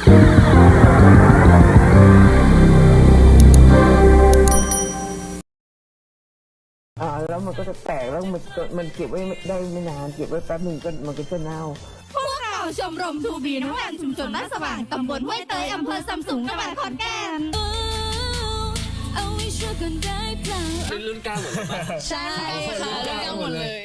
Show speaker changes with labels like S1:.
S1: อ่าแล้วมันก็จะแตกแล้วมันก็มันเก็บไว้ไม่ได้ไม่นานเก็บไว้แป๊บหนึ่งก็มันก็จะเน่า
S2: พวกเราชมรมทูบีน้ำมันชุมชนบ้านสว่างตำบลห้วยเตยอำเภอซำสูงจังหวัดขอนแก่น
S3: เอาไว้ช่วยกันได้เปล่า
S4: รุ่นเก้าหมดเลยปะ
S3: ใช่ค่ะเรื่องหมดเลย